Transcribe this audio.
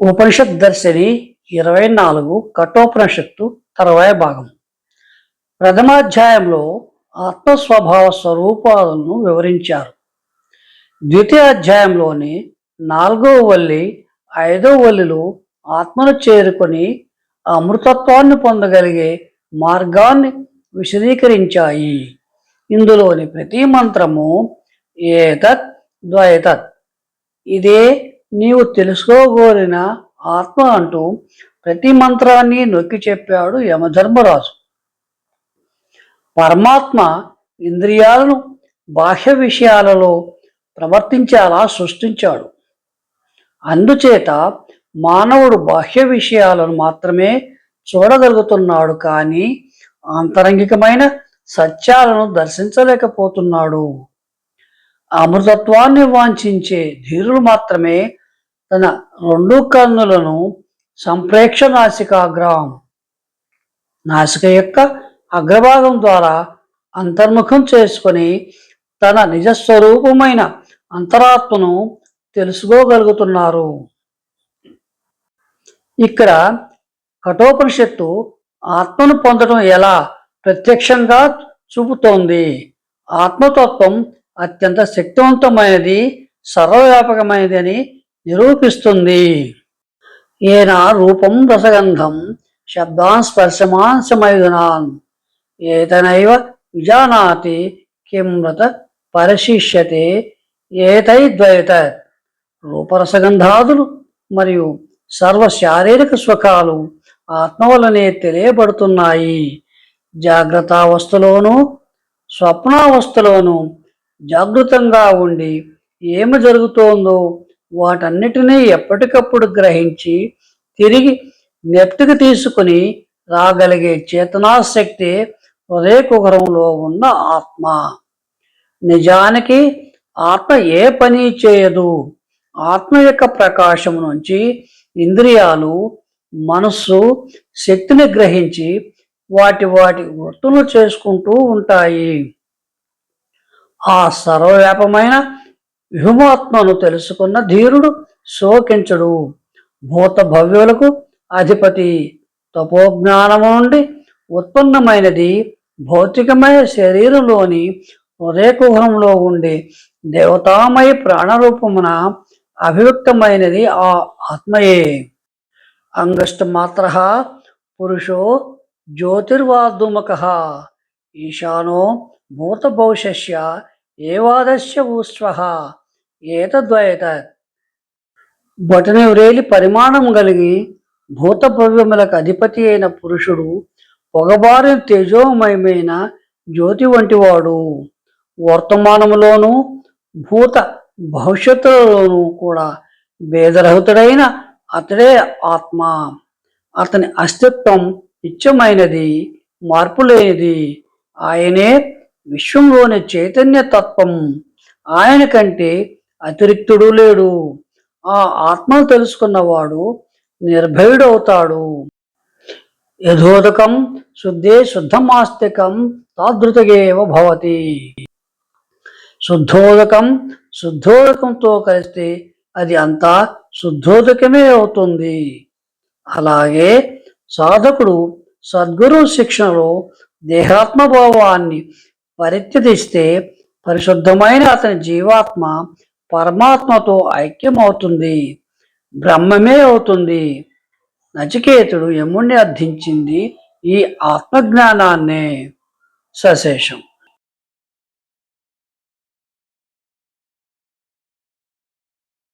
ఉపనిషత్ దర్శని ఇరవై నాలుగు కఠోపనిషత్తు తర్వాయ భాగం. ప్రథమాధ్యాయంలో ఆత్మస్వభావ స్వరూపాలను వివరించారు. ద్వితీయ అధ్యాయంలోని నాలుగవ వల్లి ఐదవ వల్లిలో ఆత్మను చేరుకొని అమృతత్వాన్ని పొందగలిగే మార్గాన్ని విశదీకరించాయి. ఇందులోని ప్రతి మంత్రము ఏతత్ ద్వైతత్ ఇదే నీవు తెలుసుకోగోరిన ఆత్మ అంటూ ప్రతి మంత్రాన్ని నొక్కి చెప్పాడు యమధర్మరాజు. పరమాత్మ ఇంద్రియాలను బాహ్య విషయాలలో ప్రవర్తించేలా సృష్టించాడు. అందుచేత మానవుడు బాహ్య విషయాలను మాత్రమే చూడగలుగుతున్నాడు కానీ ఆంతరంగికమైన సత్యాలను దర్శించలేకపోతున్నాడు. అమృతత్వాన్ని వాంఛించే ధీరులు మాత్రమే తన రెండు కన్నులను సంప్రేక్ష నాసికాగ్రం నాసిక యొక్క అగ్రభాగం ద్వారా అంతర్ముఖం చేసుకొని తన నిజస్వరూపమైన అంతరాత్మను తెలుసుకోగలుగుతున్నారు. ఇక్కడ కఠోపనిషత్తు ఆత్మను పొందడం ఎలా ప్రత్యక్షంగా చూపుతోంది? ఆత్మతత్వం అత్యంత శక్తివంతమైనది సర్వవ్యాపకమైనది అని నిరూపిస్తుంది. ఈయన రూపం రసగంధం శబ్దాన్ స్పర్శమాంసమైదునాన్ ఏతనైవ విజానాతి కిమ్రత పరిశిష్యతే ఏతైద్వైత. రూపరసగంధాదులు మరియు సర్వ శారీరక సుఖాలు ఆత్మ వలనే తెలియబడుతున్నాయి. జాగ్రత్తావస్థలోనూ స్వప్నావస్థలోనూ జాగృతంగా ఉండి ఏమి జరుగుతోందో వాటన్నిటినీ ఎప్పటికప్పుడు గ్రహించి తిరిగి నెప్తికి తీసుకుని రాగలిగే చేతనాశక్తి హృదయ కుహరంలో ఉన్న ఆత్మ. నిజానికి ఆత్మ ఏ పని చేయదు. ఆత్మ యొక్క ప్రకాశం నుంచి ఇంద్రియాలు మనస్సు శక్తిని గ్రహించి వాటి వాటి వృత్తులు చేసుకుంటూ ఉంటాయి. ఆ సర్వవ్యాపమైన వ్యూహాత్మను తెలుసుకున్న ధీరుడు శోకించడు. భూత భవ్యులకు అధిపతి తపోజ్ఞానము నుండి ఉత్పన్నమైనది భౌతికమైన శరీరంలోని హృదయకుహంలో ఉండే దేవతామయ ప్రాణరూపమున అభివ్యక్తమైనది ఆ ఆత్మయే. అంగష్టమాత్ర పురుషో జ్యోతిర్వాదుమక. ఈశానో భూతభౌషస్య ఏవాదశ్య ఊష్వ. ఏతద్వైత బొటనవ్రేలి పరిమాణం కలిగి భూత భవ్యములకు అధిపతి అయిన పురుషుడు పొగబారిన తేజోమయమైన జ్యోతి వంటివాడు. వర్తమానములోనూ భూత భవిష్యత్తులోనూ కూడా భేదరహితుడైన అతడే ఆత్మ. అతని అస్తిత్వం నిత్యమైనది మార్పు లేనిది ఆయనే విశ్వంలోని చైతన్య తత్వం ఆయన కంటే అతిరిక్తుడు లేడు. ఆ ఆత్మను తెలుసుకున్నవాడు నిర్భయుడవుతాడు. యథోదకం శుద్ధే శుద్ధమాస్తికం తాదృతగేవ భవతి. శుద్ధోదకం శుద్ధోదకంతో కలిస్తే అది అంతా శుద్ధోదకమే అవుతుంది. అలాగే సాధకుడు సద్గురు శిక్షణలో దేహాత్మభావాన్ని పరిత్యదిస్తే పరిశుద్ధమైన అతని జీవాత్మ పరమాత్మతో ఐక్యమవుతుంది. బ్రహ్మమే అవుతుంది. నచికేతుడు యముణ్ణి అర్థించింది ఈ ఆత్మజ్ఞానాన్నే. సశేషం.